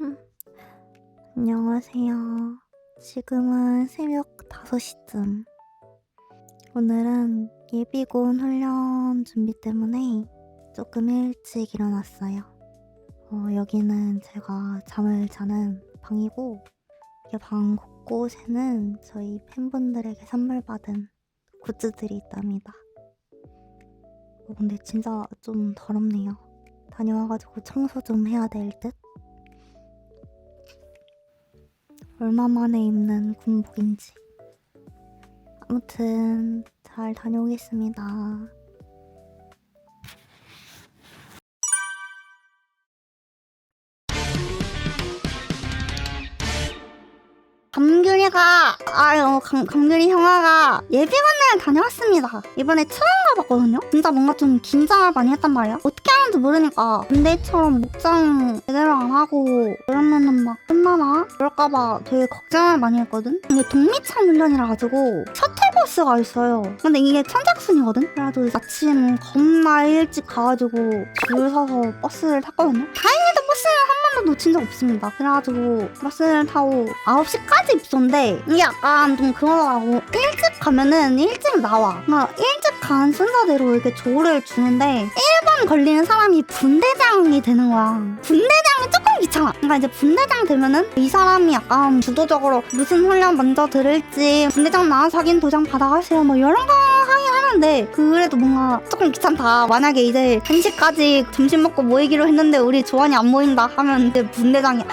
안녕하세요. 지금은 새벽 5시쯤. 오늘은 예비군 훈련 준비 때문에 조금 일찍 일어났어요. 어, 여기는 제가 잠을 자는 방이고, 이방 곳곳에는 저희 팬분들에게 선물 받은 굿즈들이 있답니다. 어, 근데 진짜 좀 더럽네요. 다녀와가지고 청소 좀 해야 될 듯? 얼마 만에 입는 군복인지. 아무튼 잘 다녀오겠습니다. 감귤이가 아유 감, 감귤이 형아가 예비군을 다녀왔습니다. 이번에 처음 가봤거든요? 진짜 뭔가 좀 긴장을 많이 했단 말이야. 어떻게 하는지 모르니까 군대처럼 목장 제대로 안 하고 그러면은 막 끝나나? 그럴까봐 되게 걱정을 많이 했거든? 이게 독립참 훈련이라 가지고 셔틀버스가 있어요. 근데 이게 천작순이거든? 그래가지고 아침 겁나 일찍 가가지고 줄 서서 버스를 탔거든요? 한 번도 놓친 적 없습니다. 그래가지고 버스를 타고 9시까지 입소인데 이게 약간 좀 그러더라고. 일찍 가면은 일찍 나와. 그러니까 일찍 간 순서대로 이렇게 조를 주는데 1번 걸리는 사람이 분대장이 되는 거야. 분대장이 조금 귀찮아. 그러니까 이제 분대장 되면은 이 사람이 약간 주도적으로 무슨 훈련 먼저 들을지 분대장 나와서 확인 도장 받아가세요. 뭐 이런 거 하는데 그래도 뭔가 조금 귀찮다 만약에 이제 1시까지 점심 먹고 모이기로 했는데 우리 조언이 안 모인다 하면 이제 분대장이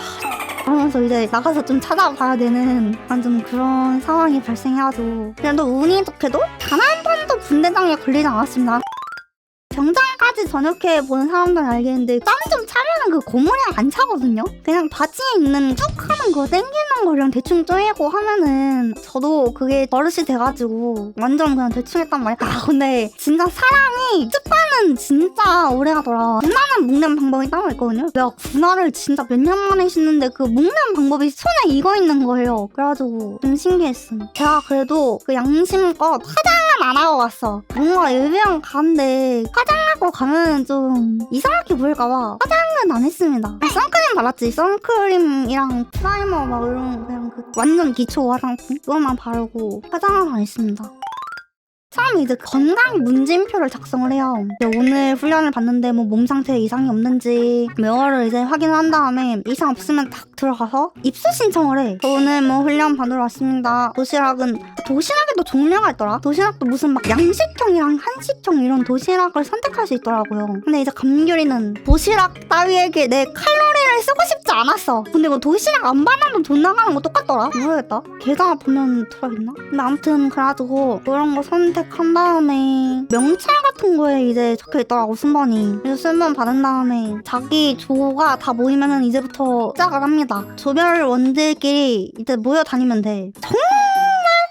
하면서 이제 나가서 좀 찾아봐야 되는 약간 좀 그런 상황이 발생해가지고 그래도 운이 좋게도 단 한 번도 분대장에 걸리지 않았습니다. 병장까지 전역해 본 사람들은 알겠는데 땀 좀 차면은 그 고무량 안 차거든요? 그냥 바지에 있는 쭉 하는 거 땡기는 거랑 대충 쪼이고 하면은 저도 그게 버릇이 돼가지고 완전 그냥 대충 했단 말이야. 아 근데 진짜 사람이 습관은 진짜 오래 가더라. 군나는 묶는 방법이 따로 있거든요? 내가 군화를 진짜 몇 년 만에 신는데 그 묶는 방법이 손에 익어 있는 거예요. 그래가지고 좀 신기했음. 제가 그래도 그 양심껏 화장 은안 하고 갔어 뭔가 예비형 가는데 화장하고 가면 좀 이상하게 보일까봐 화장은 안 했습니다. 선크림 발랐지. 선크림이랑 프라이머 막 이런 그냥 그 완전 기초 화장품 그것만 바르고 화장은 안 했습니다. 처음에 이제 건강 문진표를 작성을 해요. 이제 오늘 훈련을 봤는데 뭐 몸 상태에 이상이 없는지 매월을 이제 확인한 다음에 이상 없으면 딱 들어가서 입수 신청을 해. 저 오늘 뭐 훈련 받으러 왔습니다. 도시락은 도시락에도 종류가 있더라. 도시락도 무슨 막 양식형이랑 한식형 이런 도시락을 선택할 수 있더라고요. 근데 이제 감귤이는 도시락 따위에게 내 칼로리를 쓰고 싶지 않았어. 근데 뭐 도시락 안 받아도 돈 나가는 거 똑같더라. 모르겠다. 계좌 보면 들어있나? 근데 아무튼 그래가지고 그런 거 선 택한 다음에 명찰 같은 거에 이제 적혀 있더라고 순번이. 그래서 순번 받은 다음에 자기 조가 다 모이면은 이제부터 시작을 합니다. 조별 원들끼리 이제 모여 다니면 돼. 정말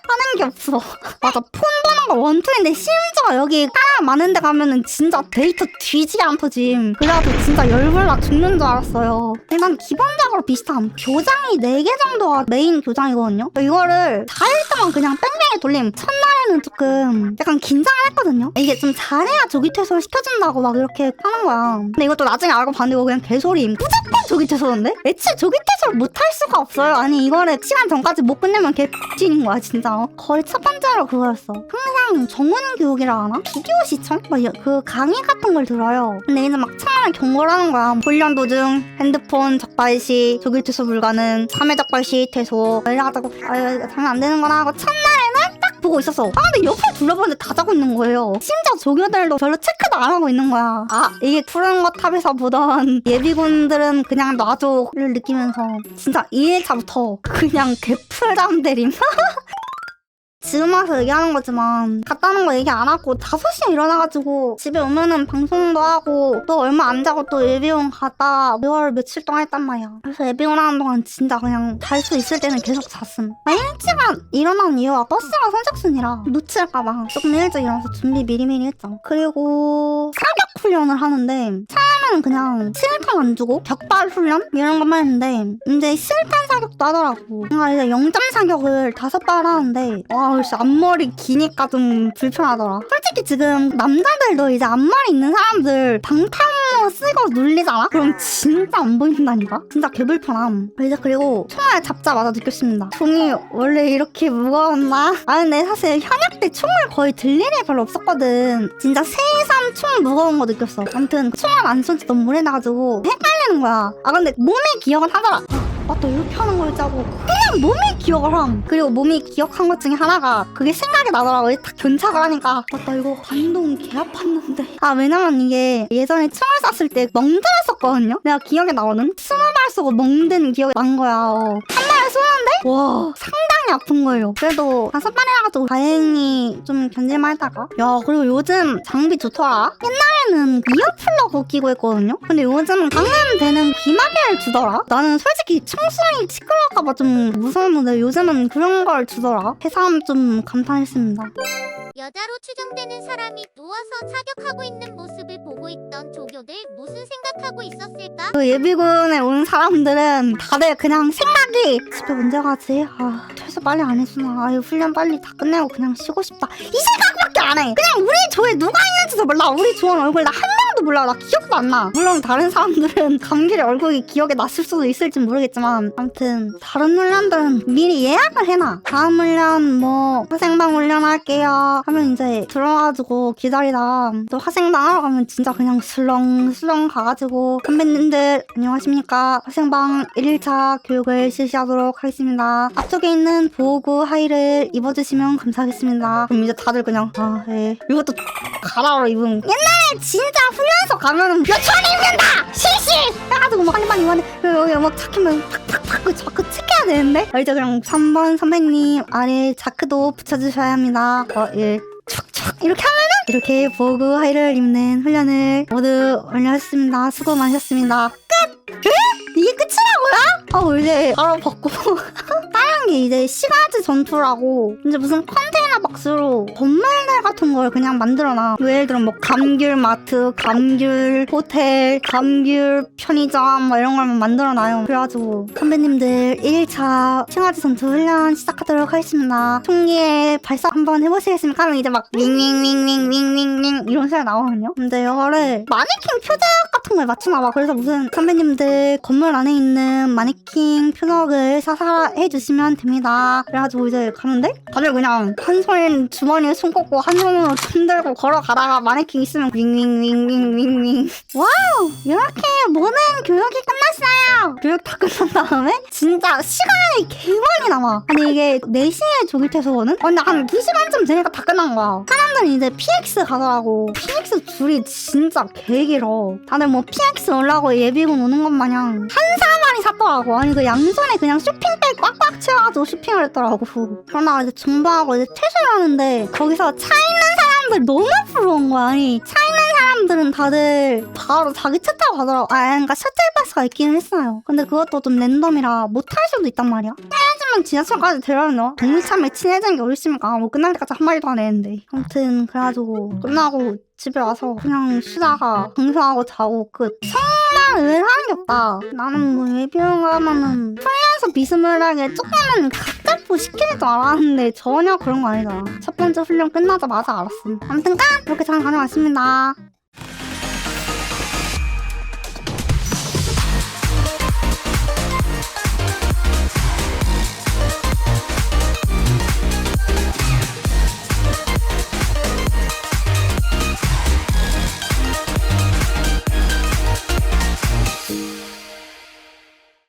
하는 게 없어. 맞아 폰 번호가 원투인데 심지어 여기 사람 많은 데 가면은 진짜 데이터 뒤지게 안 터짐. 그래가지고 진짜 열불나 죽는 줄 알았어요. 일단 기본적으로 비슷함. 교장이 4개 정도가 메인 교장이거든요. 이거를 4일 동안 그냥 뺑뺑이 돌림. 첫날에는 조금 약간 긴장을 했거든요. 이게 좀 잘해야 조기 퇴소를 시켜준다고 막 이렇게 하는 거야. 근데 이것도 나중에 알고 봤는데 이거 그냥 개소리임. 무조건 조기 퇴소인데? 애초에 조기 퇴소를 못 할 수가 없어요. 아니 이거를 시간 전까지 못 끝내면 개찐인 거야 진짜. 거의 첫 번째로 그거였어. 항상 정원 교육이라 하나? 비디오 시청? 막그 강의 같은 걸 들어요. 근데 이제 막 처음에 경고를 하는 거야. 훈련 도중 핸드폰 적발 시 조기 퇴소 불가능. 3회 적발 시 퇴소. 이래가지고 아유 당연 안 되는 거나 하고 첫날에는 딱 보고 있었어. 아 근데 옆에 둘러보는데 다 자고 있는 거예요. 심지어 조교들도 별로 체크도 안 하고 있는 거야. 아 이게 푸른 거 탑에서 보던 예비군들은 그냥 놔줘를 느끼면서 진짜 2일차부터 그냥 개풀잠들임. 지금 와서 얘기하는 거지만 갔다는 거 얘기 안 하고 5시에 일어나가지고 집에 오면은 방송도 하고 또 얼마 안 자고 또 예비원 갔다 6월 며칠 동안 했단 말이야. 그래서 예비원 하는 동안 진짜 그냥 잘 수 있을 때는 계속 잤음. 나 일찍 일어난 이유가 버스가 선착순이라 놓칠까봐 조금 일찍 일어나서 준비 미리미리 했죠. 그리고 사격 훈련을 하는데 처음에는 그냥 실탄 안 주고 격발 훈련? 이런 것만 했는데 이제 실탄 사격도 하더라고. 뭔가 이제 영점 사격을 다섯 발 하는데 와 아씨 앞머리 기니까 좀 불편하더라. 솔직히 지금 남자들도 이제 앞머리 있는 사람들 방탄모 쓰고 놀리잖아? 그럼 진짜 안 보인다니까? 진짜 개불편함. 이제 그리고 총알 잡자마자 느꼈습니다. 총이 원래 이렇게 무거웠나? 아 근데 사실 현역 때 총을 거의 들 일이 별로 없었거든. 진짜 새삼 총 무거운 거 느꼈어. 아무튼 총알 안 쏜지 너무 오래돼가지고 헷갈리는 거야. 아 근데 몸에 기억은 하더라. 맞다 이렇게 하는 거였자고. 그냥 몸이 기억을 함. 그리고 몸이 기억한 것 중에 하나가 그게 생각이 나더라고. 딱 견착을 하니까. 맞다 이거 반동 개 아팠는데. 아 왜냐면 이게 예전에 총을 쐈을 때 멍들었었거든요? 내가 기억에 나오는 스무 발 쏘고 멍든 기억이 난 거야. 어. 한 발을 쏘는데 와. 상당히 아픈 거예요. 그래도 다섯 발이라도 다행히 좀 견딜만 했다가. 야 그리고 요즘 장비 좋더라. 옛날에는 이어플러그 끼고 했거든요? 근데 요즘은 방음되는 귀마개를 주더라. 나는 솔직히 청소년이 시끄러울까봐 좀 무서웠는데 요즘은 그런 걸 주더라. 해삼 좀 감탄했습니다. 여자로 추정되는 사람이 누워서 사격하고 있는 생각하고 있었을까? 그 예비군에 온 사람들은 다들 그냥 생각이 집에 언제 가지? 아 퇴소 빨리 안 했구나 아유 훈련 빨리 다 끝내고 그냥 쉬고 싶다 이 생각밖에 안 해 그냥 우리 조에 누가 있는지도 몰라 우리 조원 얼굴 나한 명도 몰라. 나 기억도 안 나. 물론 다른 사람들은 감귤의 얼굴이 기억에 났을 수도 있을지 모르겠지만 아무튼 다른 훈련들은 미리 예약을 해놔. 다음 훈련 뭐 화생방 훈련 할게요. 하면 이제 들어가지고 기다리다 또 화생방 하러 가면 진짜 그냥 슬렁슬렁 가가지고 선배님들 안녕하십니까? 화생방 1일차 교육을 실시하도록 하겠습니다. 앞쪽에 있는 보호구 하의를 입어주시면 감사하겠습니다. 그럼 이제 다들 그냥 아 예. 이것도 가라로 입은 옛날에 진짜 훈련 소 가면은 몇 초안에 입는다! 실시 해가지고 막 빨리 빨리 입었네 여기 막 착히면 그 자크 체크해야 되는데? 아, 이제 그냥 3번 선배님 아래 자크도 붙여주셔야 합니다. 어예. 촉촉 이렇게 하면은 이렇게 보고 하이를 입는 훈련을 모두 완료했습니다. 수고 많으셨습니다. 끝! 에? 이게 끝이라고요? 아 벗고. 다른 게 이제 시가지 전투라고 이제 무슨 컨테이너 박스로 건물들 같은 걸 그냥 만들어놔. 뭐 예를 들어 뭐 감귤 마트 감귤 호텔 감귤 편의점 뭐 이런 걸만 만들어놔요. 그래가지고 선배님들 1일차 시가지 전투 훈련 시작하도록 하겠습니다. 총기에 발사 한번 해보시겠습니까? 하면 이제 막 윙윙윙윙윙윙윙 이런 소리가 나오거든요. 근데 이거를 마네킹 표적 같은 걸 맞추나 봐. 그래서 무슨 선배님들 건물 안에 있는 마네킹 표적을 사살해 주시면 됩니다. 그래가지고 이제 가는데 다들 그냥 한 손 주머니에 손 꽂고 한 손으로 춤 들고 걸어가다가 마네킹 있으면 윙윙윙윙윙윙. 와우! 이렇게 모든 교육이 끝났어요! 교육 다 끝난 다음에 진짜 시간이 개 많이 남아. 아니 이게 4시에 조기퇴소거든? 어, 근데 한 2시간쯤 되니까 다 끝난 거야. 사람들은 이제 PX 가더라고. PX 줄이 진짜 개 길어. 다들 뭐 PX 올라고 예비군 오는 것 마냥 한 사만이 샀더라고. 아니 그 양손에 그냥 쇼핑백 꽉꽉 채워가지고 쇼핑을 했더라고. 그러다가 이제 정보하고 이제 퇴소를 하는데 거기서 차 있는 사람들 너무 부러운 거야. 아니 차 있는 사람들은 다들 바로 자기 차 타고 가더라고. 아 그러니까 셔틀 버스가 있기는 했어요. 근데 그것도 좀 랜덤이라 못 탈 수도 있단 말이야 면 지하철까지 데려다 동물참에 친해지는 게 어딨습니까? 뭐 끝날 때까지 한 마리도 안 했는데. 아무튼 그래가지고 끝나고 집에 와서 그냥 쉬다가 공사하고 자고 끝. 정말 의외로 하는 게 없다. 나는 뭐 예비원 가면은 훈련소 비스무리하게 조금은 각잡고 시킬 줄 알았는데 전혀 그런 거 아니다. 첫 번째 훈련 끝나자마자 알았음. 아무튼 끝! 이렇게 잘 다녀왔습니다